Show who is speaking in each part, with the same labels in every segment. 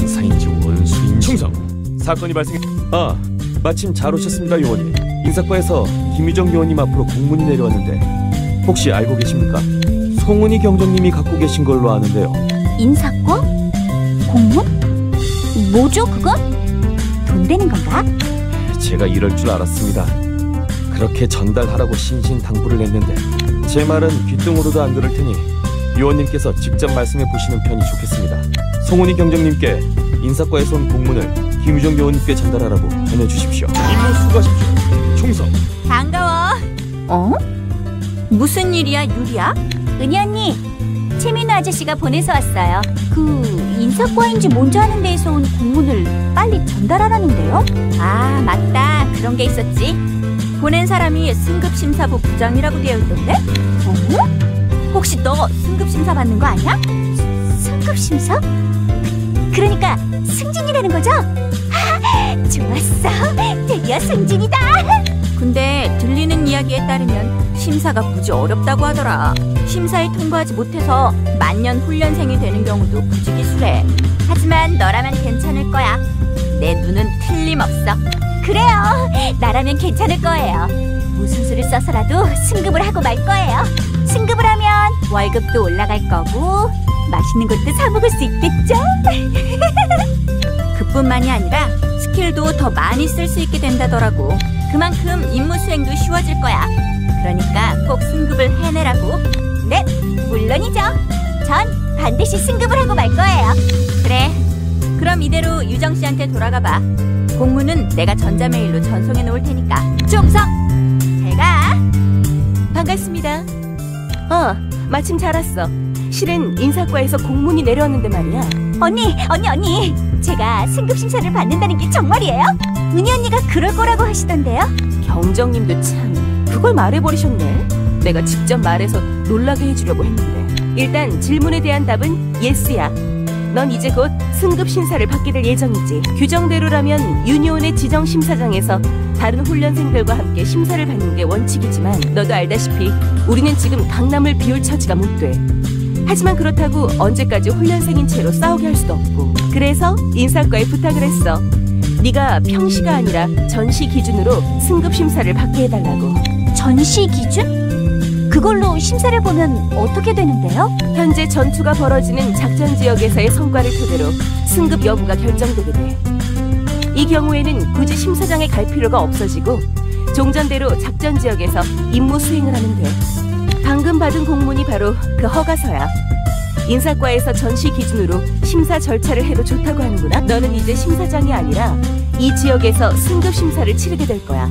Speaker 1: 인사인지 원수인지
Speaker 2: 충성! 사건이 발생해
Speaker 1: 아 마침 잘 오셨습니다 요원님 인사과에서 김유정 요원님 앞으로 공문이 내려왔는데 혹시 알고 계십니까? 송은이 경정님이 갖고 계신 걸로 아는데요
Speaker 3: 인사과? 공문? 뭐죠 그건? 돈 되는 건가?
Speaker 1: 제가 이럴 줄 알았습니다 그렇게 전달하라고 신신당부를 했는데 제 말은 귓등으로도 안 들을 테니 요원님께서 직접 말씀해 보시는 편이 좋겠습니다 송은이 경정님께 인사과에서 온 공문을 김유정 요원님께 전달하라고 전해주십시오
Speaker 2: 임무 수고하십시오 충성!
Speaker 4: 반가워.
Speaker 3: 어?
Speaker 4: 무슨 일이야, 유리야?
Speaker 3: 은희 언니 최민우 아저씨가 보내서 왔어요 그 인사과인지 뭔지 아는 데에서 온 공문을 빨리 전달하라는데요?
Speaker 4: 아, 맞다. 그런 게 있었지. 보낸 사람이 승급심사부 부장이라고 되어 있던데?
Speaker 3: 어?
Speaker 4: 너 승급 심사 받는 거 아니야?
Speaker 3: 승급 심사? 그러니까 승진이라는 거죠? 하, 좋았어 드디어 승진이다
Speaker 4: 근데 들리는 이야기에 따르면 심사가 무지 어렵다고 하더라. 심사에 통과하지 못해서 만년 훈련생이 되는 경우도 부지기수래. 하지만 너라면 괜찮을 거야. 내 눈은 틀림없어.
Speaker 3: 그래요 나라면 괜찮을 거예요 무슨 수를 써서라도 승급을 하고 말 거예요 승급을 월급도 올라갈 거고 맛있는 것도 사 먹을 수 있겠죠?
Speaker 4: 그뿐만이 아니라 스킬도 더 많이 쓸 수 있게 된다더라고. 그만큼 임무 수행도 쉬워질 거야. 그러니까 꼭 승급을 해내라고.
Speaker 3: 네 물론이죠 전 반드시 승급을 하고 말 거예요
Speaker 4: 그래. 그럼 이대로 유정 씨한테 돌아가 봐. 공문은 내가 전자메일로 전송해 놓을 테니까.
Speaker 5: 마침 잘 왔어. 실은 인사과에서 공문이 내려왔는데 말이야.
Speaker 3: 언니 언니 언니 제가 승급 심사를 받는다는 게 정말이에요? 은희 언니가 그럴 거라고 하시던데요
Speaker 5: 경정님도 참 그걸 말해버리셨네. 내가 직접 말해서 놀라게 해주려고 했는데. 일단 질문에 대한 답은 예스야. 넌 이제 곧 승급 심사를 받게 될 예정이지. 규정대로라면 유니온의 지정 심사장에서 다른 훈련생들과 함께 심사를 받는 게 원칙이지만 너도 알다시피 우리는 지금 강남을 비울 처지가 못 돼. 하지만 그렇다고 언제까지 훈련생인 채로 싸우게 할 수도 없고. 그래서 인사과에 부탁을 했어. 네가 평시가 아니라 전시 기준으로 승급 심사를 받게 해달라고.
Speaker 3: 전시 기준? 그걸로 심사를 보면 어떻게 되는데요?
Speaker 5: 현재 전투가 벌어지는 작전 지역에서의 성과를 토대로 승급 여부가 결정되게 돼. 이 경우에는 굳이 심사장에 갈 필요가 없어지고 종전대로 작전 지역에서 임무 수행을 하면 돼. 방금 받은 공문이 바로 그 허가서야. 인사과에서 전시 기준으로 심사 절차를 해도 좋다고 하는구나. 너는 이제 심사장이 아니라 이 지역에서 승급 심사를 치르게 될 거야.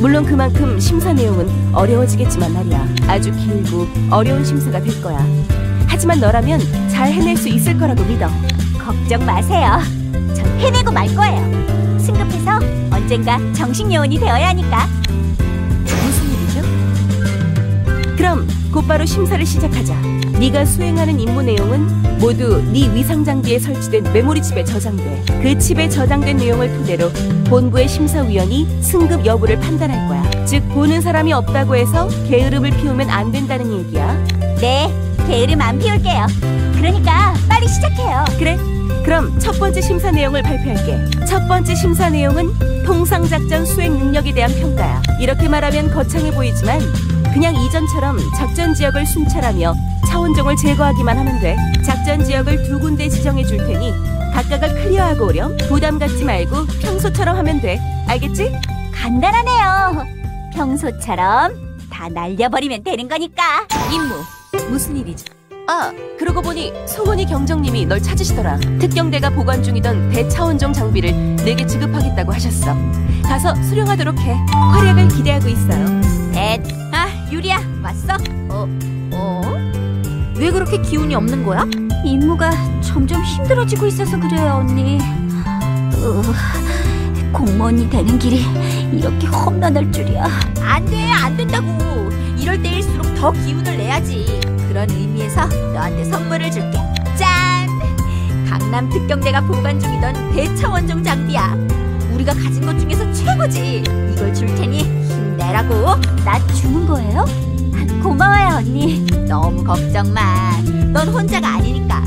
Speaker 5: 물론 그만큼 심사 내용은 어려워지겠지만 말이야. 아주 길고 어려운 심사가 될 거야. 하지만 너라면 잘 해낼 수 있을 거라고 믿어.
Speaker 3: 걱정 마세요. 전 해내고 말 거예요. 승급해서 언젠가 정식 요원이 되어야 하니까.
Speaker 5: 무슨 일이죠? 그럼 곧바로 심사를 시작하자. 네가 수행하는 임무 내용은 모두 네 위상 장비에 설치된 메모리 칩에 저장돼. 그 칩에 저장된 내용을 토대로 본부의 심사위원이 승급 여부를 판단할 거야. 즉 보는 사람이 없다고 해서 게으름을 피우면 안 된다는 얘기야.
Speaker 3: 네, 게으름 안 피울게요. 그러니까 빨리 시작해요.
Speaker 5: 그래? 그럼 첫 번째 심사 내용을 발표할게. 첫 번째 심사 내용은 통상작전 수행 능력에 대한 평가야. 이렇게 말하면 거창해 보이지만 그냥 이전처럼 작전 지역을 순찰하며 차원종을 제거하기만 하면 돼. 작전 지역을 두 군데 지정해 줄 테니 각각을 클리어하고 오렴. 부담 갖지 말고 평소처럼 하면 돼. 알겠지?
Speaker 3: 간단하네요. 평소처럼 다 날려버리면 되는 거니까.
Speaker 5: 임무 무슨 일이지? 아 그러고 보니 소원이 경정님이 널 찾으시더라. 특경대가 보관 중이던 대차원종 장비를 내게 지급하겠다고 하셨어. 가서 수령하도록 해. 활약을 기대하고 있어요.
Speaker 4: 넷. 아, 유리야, 왔어? 어, 어? 왜 그렇게 기운이 없는 거야?
Speaker 3: 임무가 점점 힘들어지고 있어서 그래요, 언니. 으, 공무원이 되는 길이 이렇게 험난할 줄이야.
Speaker 4: 안 돼, 안 된다고. 이럴 때일수록 더 기운을 내야지. 그런 의미에서 너한테 선물을 줄게. 짠! 강남 특경대가 보관 중이던 대차원종 장비야. 우리가 가진 것 중에서 최고지. 이걸 줄 테니 힘내라고.
Speaker 3: 나 주는 거예요? 고마워요, 언니.
Speaker 4: 너무 걱정 마. 넌 혼자가 아니니까.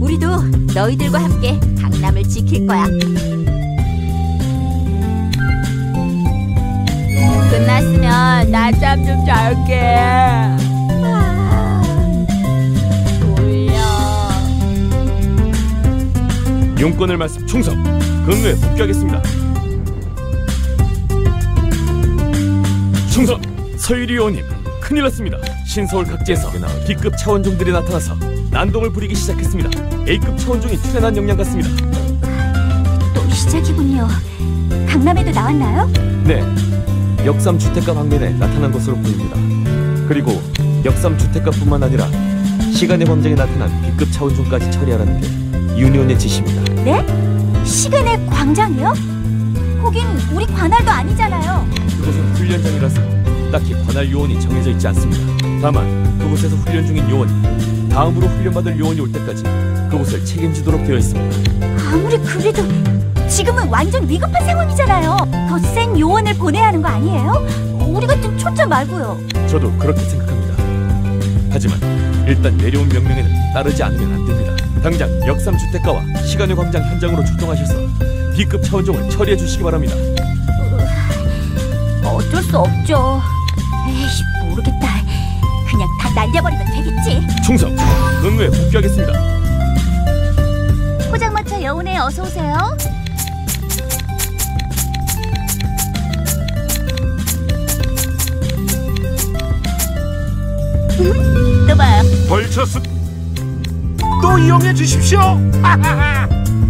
Speaker 4: 우리도 너희들과 함께 강남을 지킬 거야. 끝났으면 낮잠 좀 잘게.
Speaker 2: 용건을 말씀 충성. 근무에 복귀하겠습니다. 충성. 서유리 의원님, 큰일 났습니다. 신서울 각지에서 B급 차원종들이 나타나서 난동을 부리기 시작했습니다. A급 차원종이 출현한 역량 같습니다.
Speaker 3: 또 시작이군요. 강남에도 나왔나요?
Speaker 1: 네, 역삼 주택가 방면에 나타난 것으로 보입니다. 그리고 역삼 주택가뿐만 아니라 시간의 광장에 나타난 B급 차원종까지 처리하라는 게 유니온의 지시입니다.
Speaker 3: 시간의 광장이요? 거긴 우리 관할도 아니잖아요.
Speaker 1: 그곳은 훈련장이라서 딱히 관할 요원이 정해져 있지 않습니다. 다만 그곳에서 훈련 중인 요원이 다음으로 훈련받을 요원이 올 때까지 그곳을 책임지도록 되어 있습니다.
Speaker 3: 아무리 그래도 지금은 완전 위급한 상황이잖아요. 더 센 요원을 보내야 하는 거 아니에요? 우리 같은 초짜 말고요.
Speaker 1: 저도 그렇게 생각합니다. 하지만 일단 내려온 명령에는 따르지 않으면 안 됩니다. 당장 역삼 주택가와 시간의 광장 현장으로 출동하셔서 B급 차원종을 처리해 주시기 바랍니다.
Speaker 3: 어쩔 수 없죠. 에이씨 모르겠다. 그냥 다 날려버리면 되겠지.
Speaker 2: 충성. 근무에 복귀하겠습니다.
Speaker 3: 포장마차 여운에 어서 오세요. 음, 또 봐요.
Speaker 2: 벌처스 또 이용해 주십시오.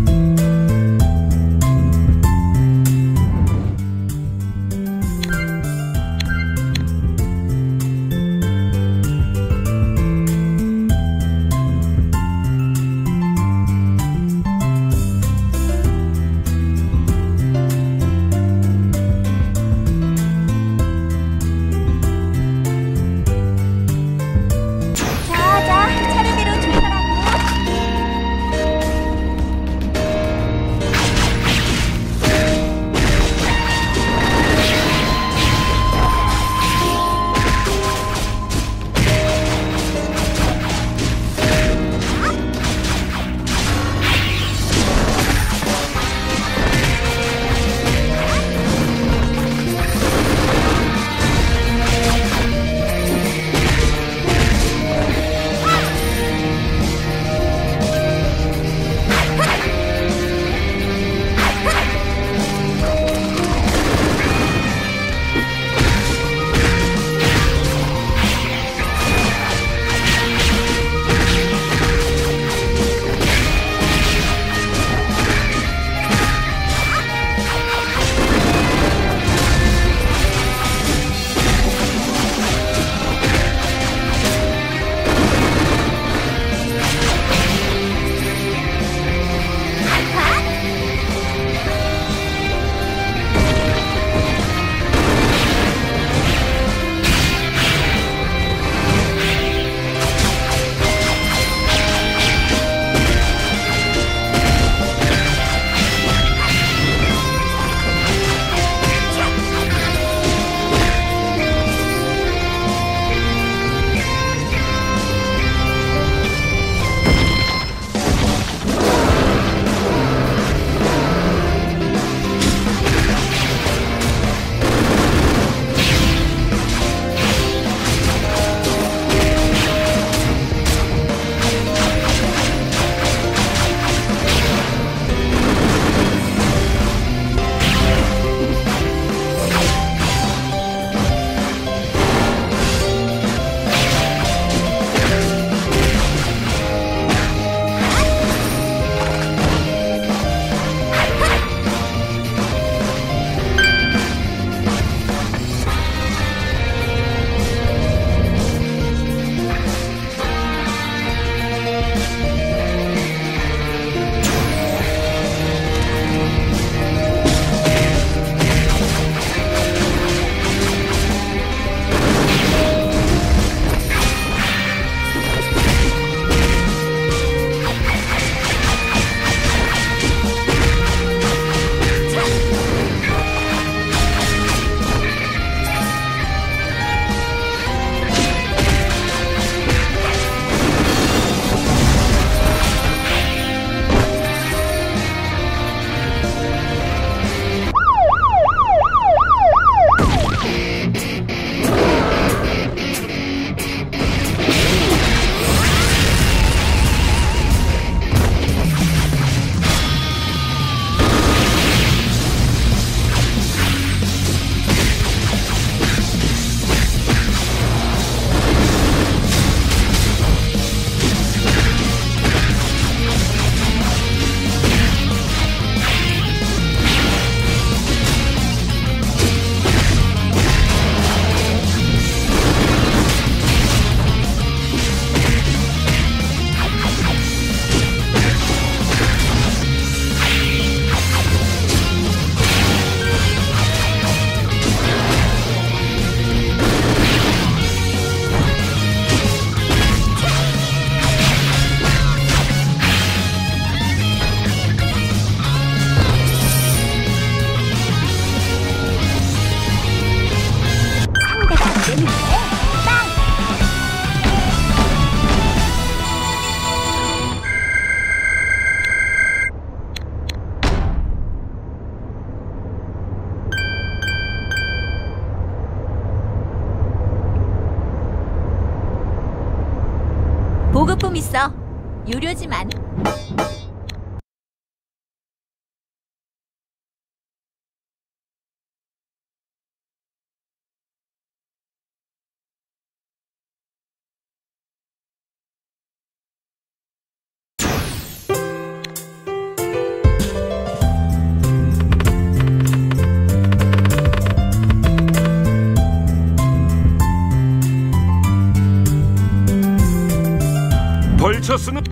Speaker 1: 벌처 쓰는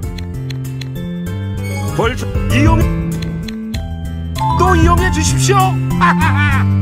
Speaker 1: 벌처 이용 또 이용해 주십시오.